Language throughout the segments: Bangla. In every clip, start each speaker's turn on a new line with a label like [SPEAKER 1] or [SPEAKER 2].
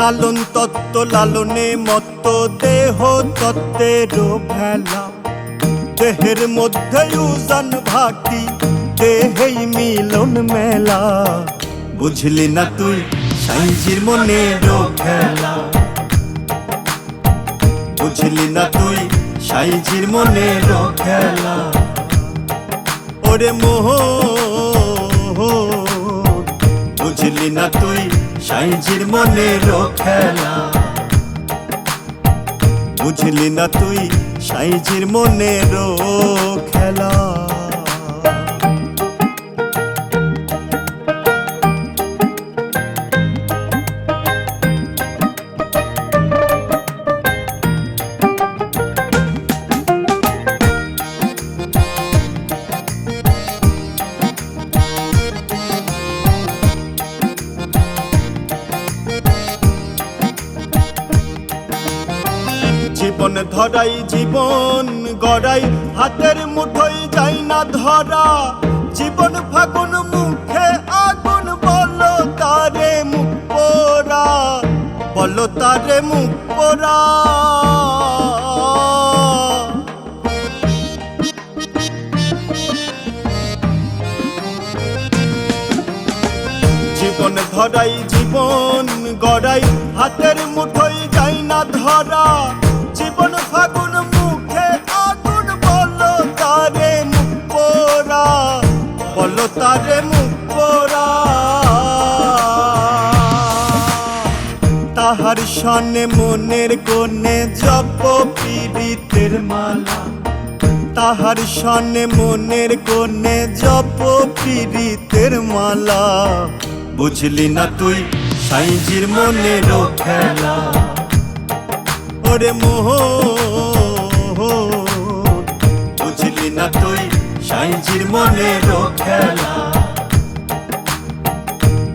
[SPEAKER 1] লালন তত্ত্ব, লালনে মত্ত, দেহ তত্ত্বের ভেলা। দেহের মধ্যে উজান ভাটি, দেহেই মিলন মেলা। বুঝলি না তুই, সাইজির মনের খেলা বুঝলি না তুই, সাইজির মনের খেলা ওরে মোহ সাইজির মনের খেলা বুঝলি না তুই সাইজির মনের খেলা জীবন ধরাই, জীবন গড়াই, হাতের মুঠোই যাই না ধরা। জীবন ফাগুন মুখে আগুন বলো তারে মুখ পোড়া, বলো তারে মুখ পোড়া। জীবন ধরাই, জীবন গড়াই, হাতের মুঠোই যাই না ধরা। তারে মুখ পোড়া। তাহার সনে মনের কোণে জপ পীড়িতের মালা। তাহার সনে মনের কোণে জপ পীড়িতের মালা। বুঝলি না তুই, সাইজির মনের খেলা। ওরে মোহ। সাইজির মনের খেলা।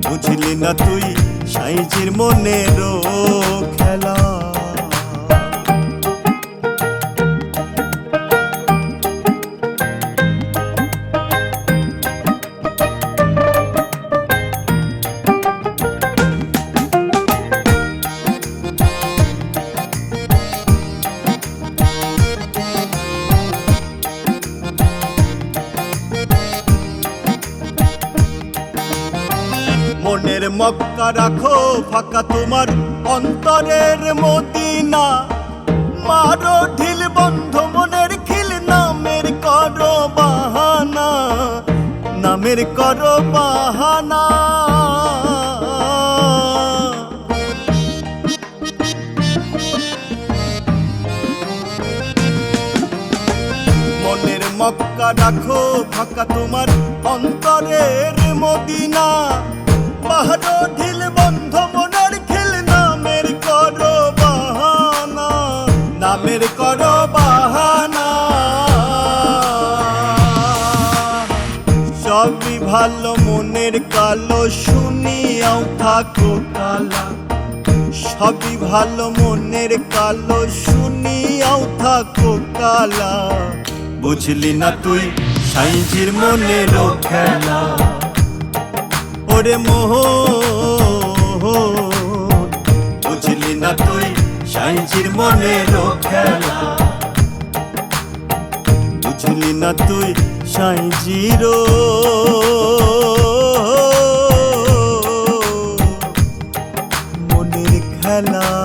[SPEAKER 1] বুঝলি না তুই সাইজির মনের খেলা। মনের মক্কা রাখো, ফাঁকা তোমার অন্তরের মদিনা। মারো ঢিল বন্ধ মনের খিল, নামের করো বাহানা। নামের করো বাহানা। মক্কা রাখো, ফাঁকা তোমার অন্তরের মদিনা। বাহারো ঢিল বন্ধ মনের খিল নামের করো নামের করো সবই ভালো মনের কালো, শুনিয়াও থাকো কালা। সবই ভালো মনের কালো, শুনিয়াও থাকো কালা। বুঝলি না তুই, সাইজির মনের খেলা। ওরে মোহ বুঝলি না তুই? সাইজির মনের খেলা। বুঝলি না তুই? সাইজির মনের খেলা।